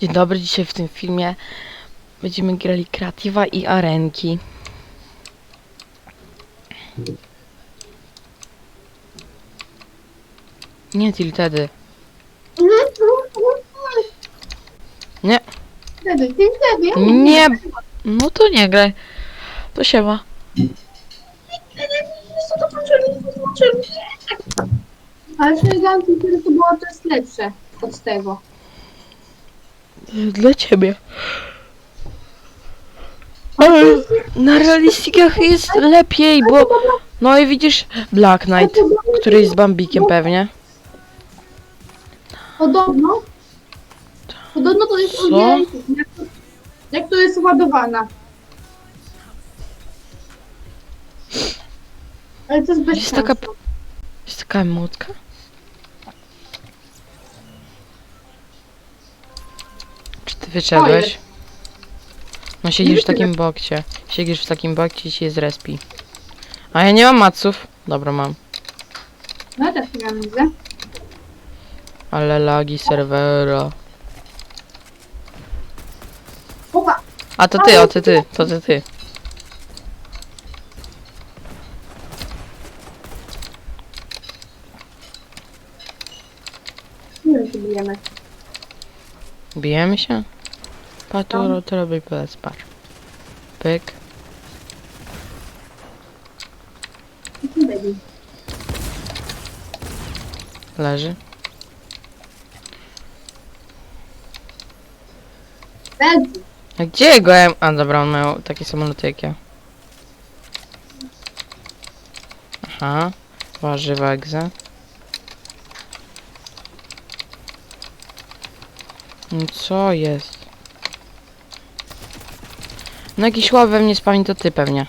Dzień dobry, dzisiaj w tym filmie będziemy grali kreatywa i arenki. Nie tiltedy. Nie. Nie. No to nie graj. To się ma. Ale które to było, to jest lepsze od tego. Dla ciebie. Ale na realistikach jest lepiej, bo... No i widzisz Black Knight, który jest Bambikiem pewnie. Podobno. Podobno to jest Co? Jak, to- jak to jest ładowana. Ale to jest bez Jest taka-. Jest taka emotka? Wyszedłeś? No siedzisz w takim bokcie. Siedzisz w takim bokcie i się z respi. A ja nie mam maców. Dobra, mam. No też nie mam widzę. Ale lagi serwera. Opa, A to ty, o ty, ty, to ty, ty. nie wiem, czy bijemy. Bijemy się? Paturo, to robi plec, patrz. Pyk. Leży. A gdzie go? em- A dobra, on miał takie samoloty jak ja. Aha. Warzywa egze. No co jest? No jakiś chłop we mnie spami to ty pewnie.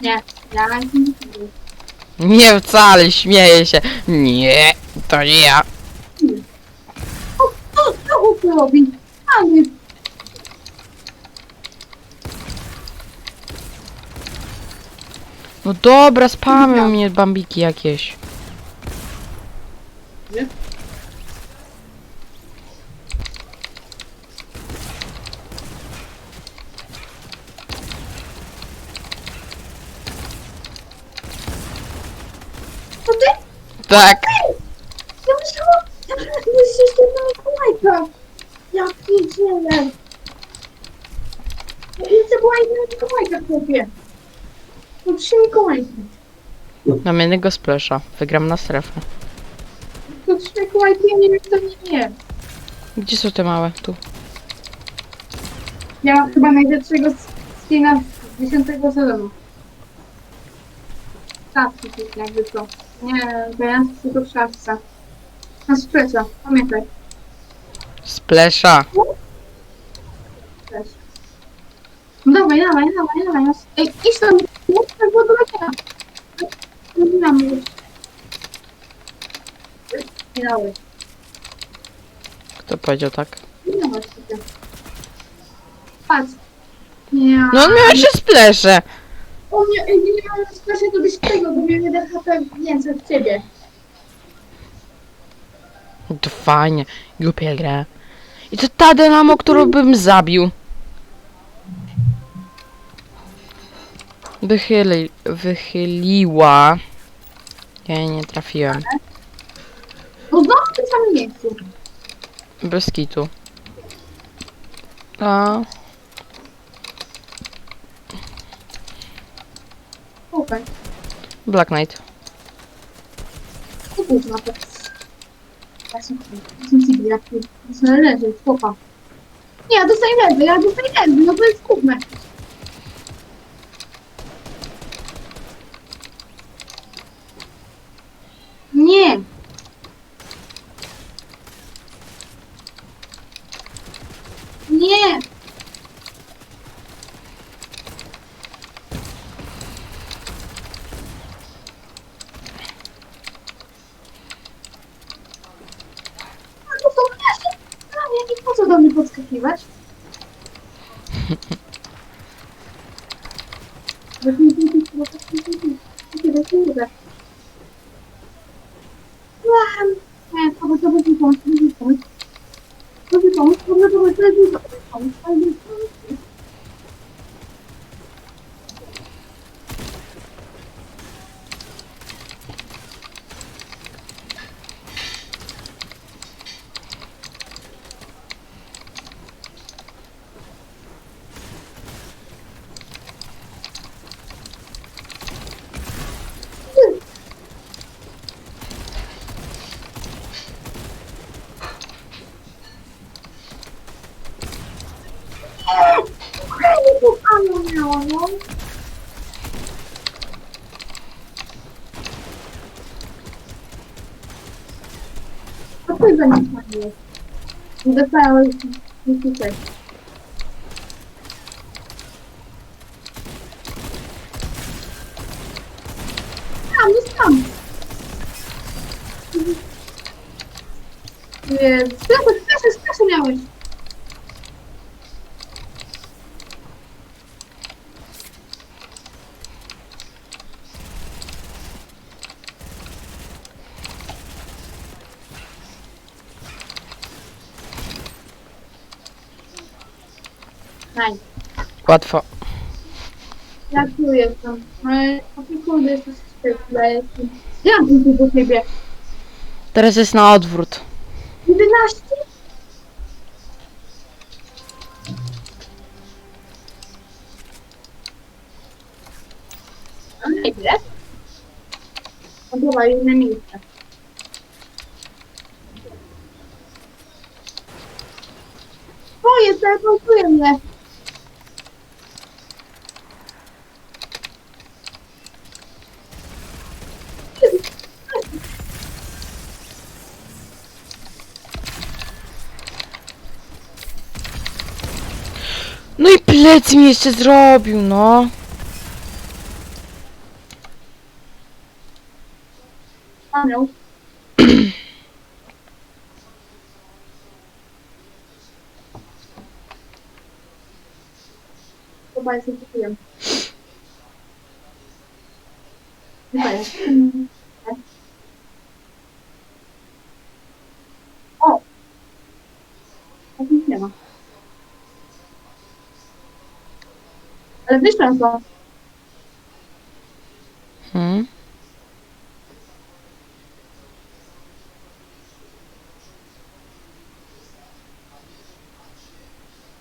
Nie, ja nie wcale, śmieję się. Nie, to nie ja. O, co, co on robi? A nie. No dobra, spamią mnie bambiki jakieś. To ty? Tak. Ja myślałam, ja myślałam, że to Mikołajka. Ja pierdzielę. Widzę, była jedna Mikołajka w chłopie. To trzy Mikołajki. Mam jednego splasha. Wygram na strefę. To trzy Mikołajki, ja nie wiem, kto nie. Gdzie są te małe? Tu. Ja mam chyba najlepszego skina z 10 sezonu. Szafki jakby to. Nie, wiem, tylko w szafce. Na szpreca, pamiętaj. Splasha. Też. No dawaj, dawaj, dawaj, dawaj. Ej, idź tam, idź tam, bo do już. Nie dałeś, Kto powiedział tak? nie dałeś sobie. Patrz. Nie. No on miał jeszcze splesze. O nie, ej, nie strasznie to byś tego, bo miałem jeden HP więcej od ciebie. To fajnie. Głupia gra. I to ta dynamo, którą bym zabił. Wychyli, wychyliła. Ja nie trafiłem. No znowu w tym samym miejscu. Bez kitu. A, Okej. Black Knight. To to. Jestem civil, jak tu sobie leży, chłopa. Nie, ja dostaję lewy, ja dostaję lewy, no to jest kupne. Nie. Nie. No to mnie prawie i po co do mnie podskakiwać? To by pomóc, to by pomóc. To by pomóc. pomóc, w ogóle to jest dużo pomóc, ale nie pomóc. Fajnie tu Ania miała, no. A ty za nic nie jest. Dostałem tutaj. Tam, jest tam. Nie, Sklepy, sklepy, sklepy miałeś. Naj. Łatwo. Ja tu jestem. Ale opiekuny jesteś świetle. Ja mam tu do ciebie. Teraz jest na odwrót. 11? A ile? No dobra, inne miejsce. O, jest, teleportuje mnie. Plecy mi jeszcze zrobił, no. Anioł. Chyba jest kupiłem. Chyba jest. O! Tak nic nie ma. Ale wyszłam to. Hmm.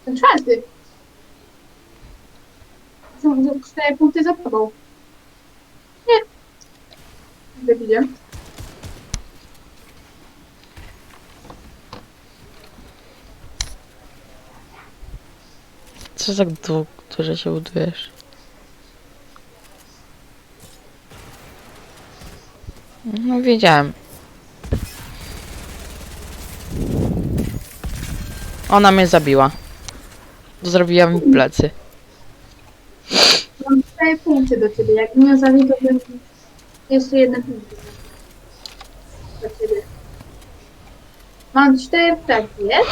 Ten czwarty. Są są cztery punkty za tobą. Nie. Debilie. Co za dług, że się budujesz? No wiedziałem. Ona mnie zabiła. Zrobiła mi plecy. Mam cztery punkty do ciebie. Jak mnie zabił, to bym jeszcze jeden punkt. Do ciebie. Mam cztery ptaki, jest?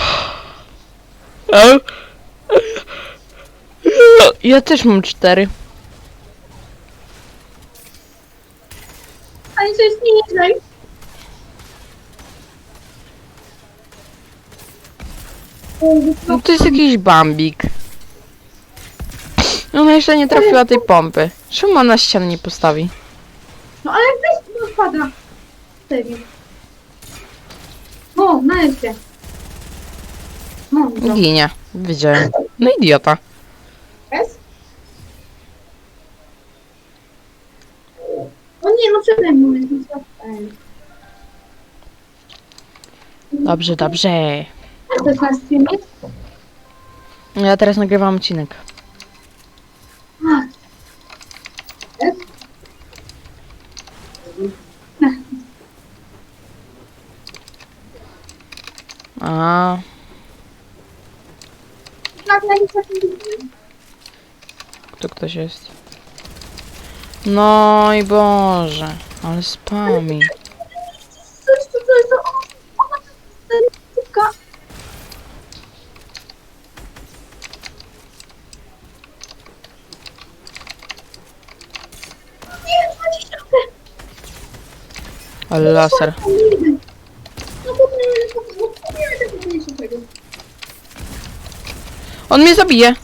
Ja też mam cztery. Ani coś nie niżej. No to jest jakiś bambik. Ona jeszcze nie trafiła tej pompy. Czemu ona ściany nie postawi? No ale weź no spada. Serio. O, nareszcie. No, no. Ginie. Wiedziałem. No idiota. Dobrze, dobrze. Na streamie? Ja teraz nagrywam odcinek. A. Tu ktoś jest. No i Boże, ale spami. Coś, co to jest? O, ona szybka. Nie, 20 Ale laser. No On mnie zabije.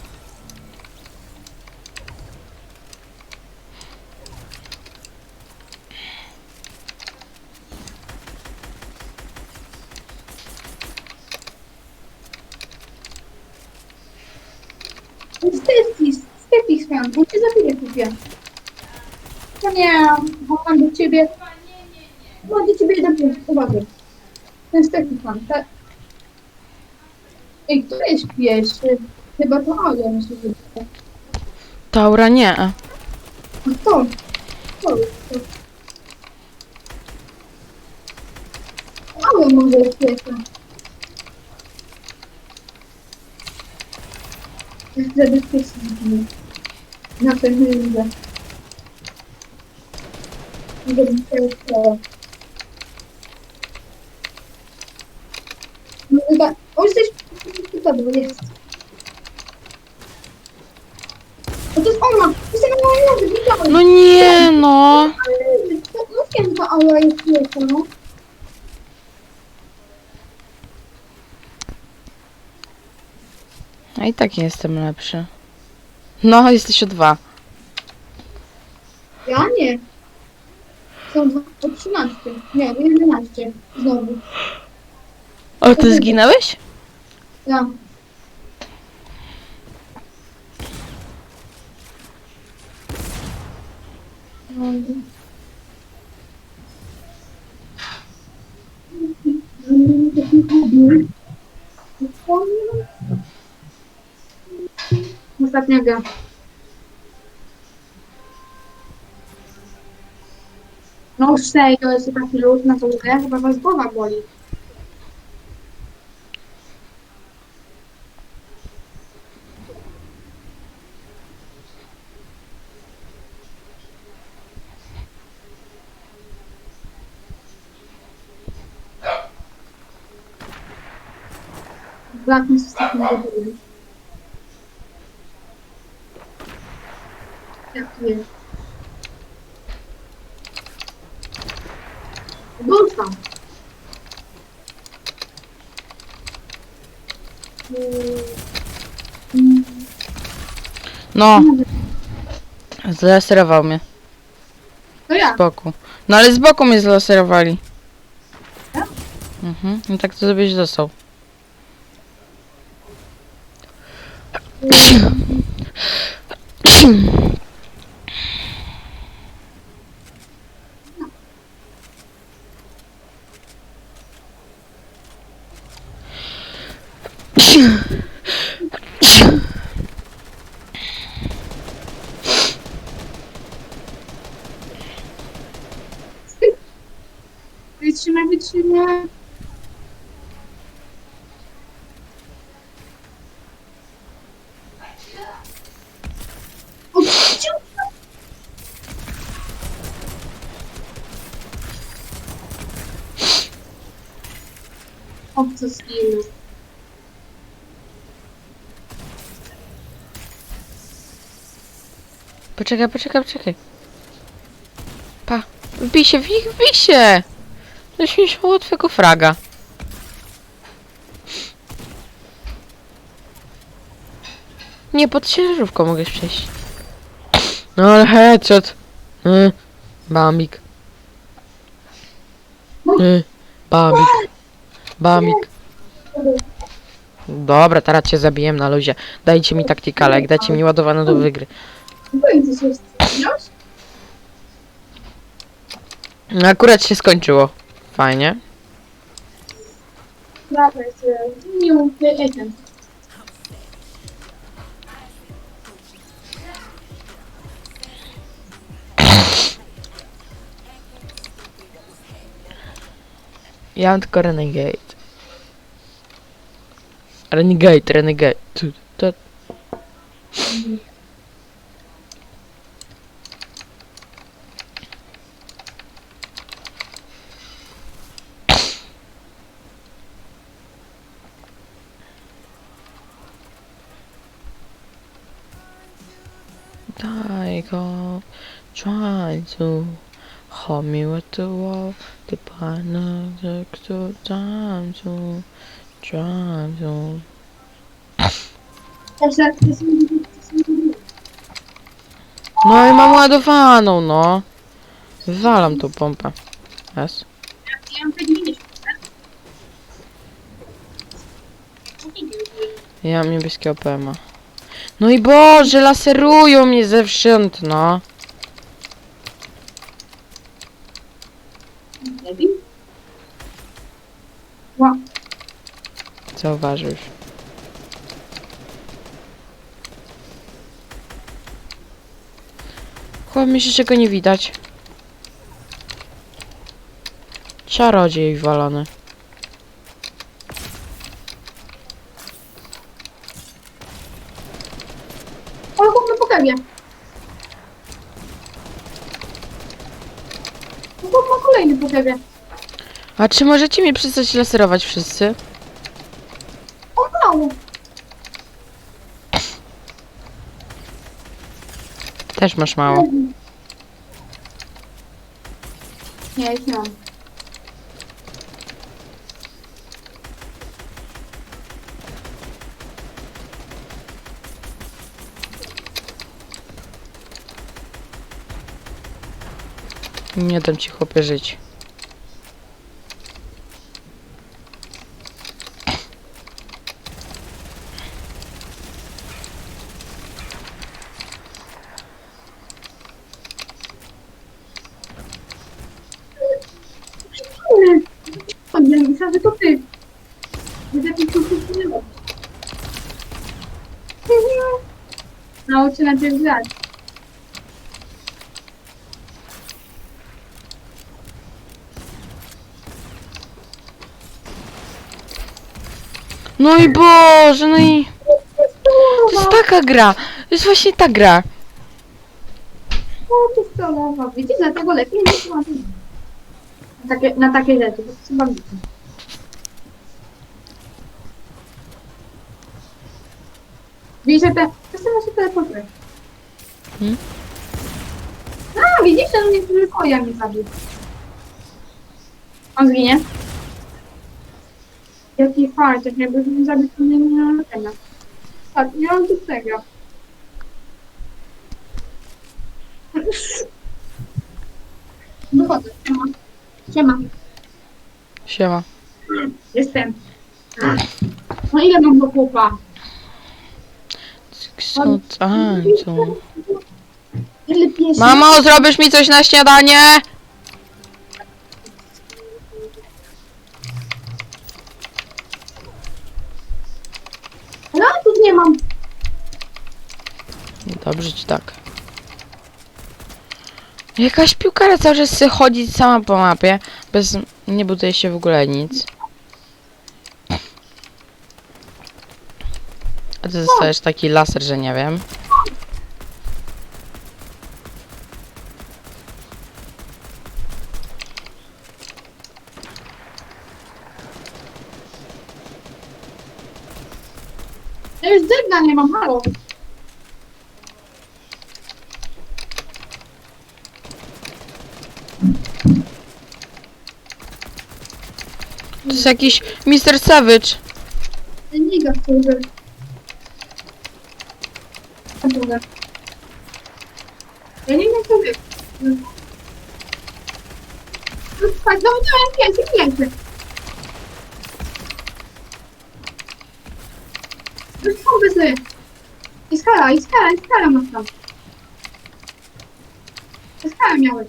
Stefis, Stefis mam, on cię zabije kupię. No nie, bo mam do ciebie. Mam do ciebie jeden punkt, uwaga. Ten Stefis mam, tak? Ej, kto jest pierwszy? Chyba to Alia mi się wydaje. Taura nie. A kto? Kto jest to? Alia może jest pierwsza. Jest za bezpieczny. Na pewno widzę. Gdybym chciał to. No to jest ona! Jestem! No nie no! Że to jest no. A i tak jestem lepszy. No, jesteś o dwa. Ja nie. Są dwa, o 13. Nie, 11. Znowu. O, ty zginąłeś? Ja. Ostatnia gra. No już to jest taki lód na tą grę, chyba was głowa boli. Blackness jest takim debilem. Jak jest? Dostał. No, zlaserował mnie. To ja. Z boku. No ale z boku mnie zlaserowali. Tak? Mhm, no tak to byś dostał. Wytrzymaj, wytrzymaj. O, ciu- Obco skill. Poczekaj, poczekaj, poczekaj. Pa, wbij się, wbij, wbij się! Coś mi szło twojego fraga. Nie, pod ciężarówką mogę przejść. No ale headshot. Y, bambik. Y, bambik. Bambik. Dobra, teraz cię zabiję na luzie. Dajcie mi taktikalek, dajcie mi ładowane do wygry. Akurat się skończyło. Fajnie. Dobra, jest e, new agent. Ja mam tylko Renegade. Renegade, Renegade. Tu, tu. Daj go, try to hold me with the wall. The partner took the time to try to. No i mam ładowaną, no. Wywalam tą pompę. Jest. Ja mam 5 minut. Ja mam niebieskiego PMA. No i Boże, laserują mnie zewsząd, no. Ła, Zauważył już. Chłop mi się czego nie widać. Czarodziej walony. o, chłop po kebie. Chłop ma kolejny po kebie. A czy możecie mi przestać laserować wszyscy? O, mało. Też masz mało. Nie, już nie mam. Nie dam ci chłopie żyć. Myślałam, że to ty. Że jakiś tu przysunęło. Nauczy na tym grać. No i Boże, no i... To jest taka gra. To jest właśnie ta gra. O, pistolowa. Widzisz, dlatego lepiej nie ma. Na takie, na takie rzeczy, bo trzeba mieć. Widzisz, że te... To są się teleportuje. Hmm? A, widzisz, że mnie tylko ja mnie zabił. On zginie. Jaki fart, jak jakby mnie zabił, to nie miał tego. Tak, nie mam tu tego. Wychodzę, siema. Siema, Siema. jestem. No ile mam do chłopa? Tańczą? Ile pies? Mamo, zrobisz mi coś na śniadanie? No, tu nie mam. Dobrze ci tak. Jakaś piłkara cały czas chce chodzić sama po mapie, bez... nie buduje się w ogóle nic. Ty dostajesz taki laser, że nie wiem. Ja już dygna nie mam, halo. To jest jakiś Mr. Savage. Nie ga wchodzę. Druga. Ja nie wiem, co wy. No, Chodź, no, no, pięknie, pięknie. Już pomysł sobie. I skala, i skala, i skala masz tam. I skala miałeś.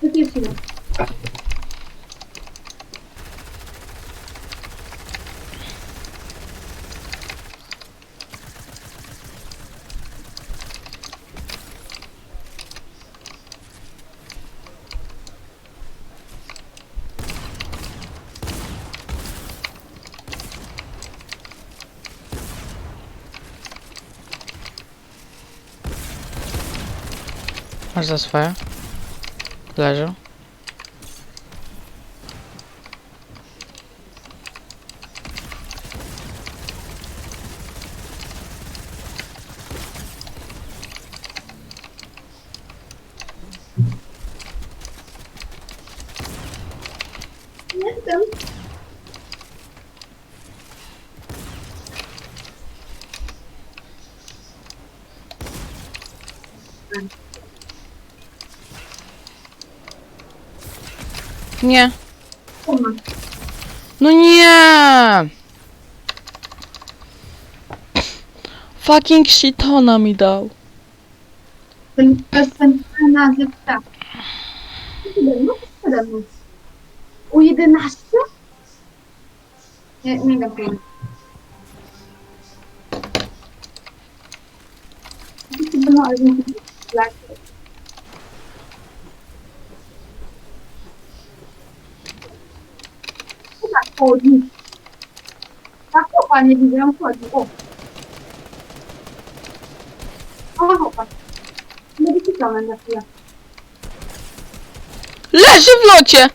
To pierwszy raz. Masz za swoje? Nie. Kurwa. No nie! Fucking shitona mi dał. Ten, to nazyw, tak. No, mną. U 11? Nie, nie wiem. No, ale nie tak. Co tak chodzi? Tak chłopa nie widzę, on chodzi. O. O, chłopa. Nie wyciskamy na chwilę. Leży w locie!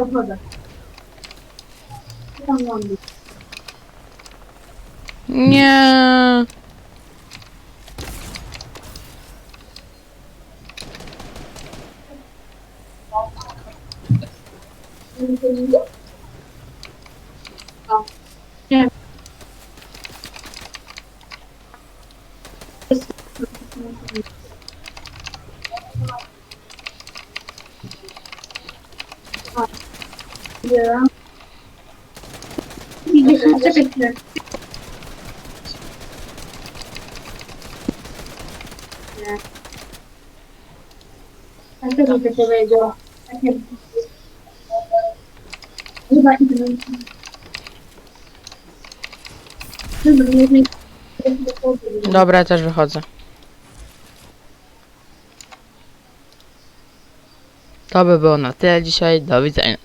Ja, bo ja wychodzę. Co tam mam być? Nie. Nie wiem, O. Nie. O. Nie. Dobra. Dobra, ja też wychodzę. To by było na tyle dzisiaj. Do widzenia.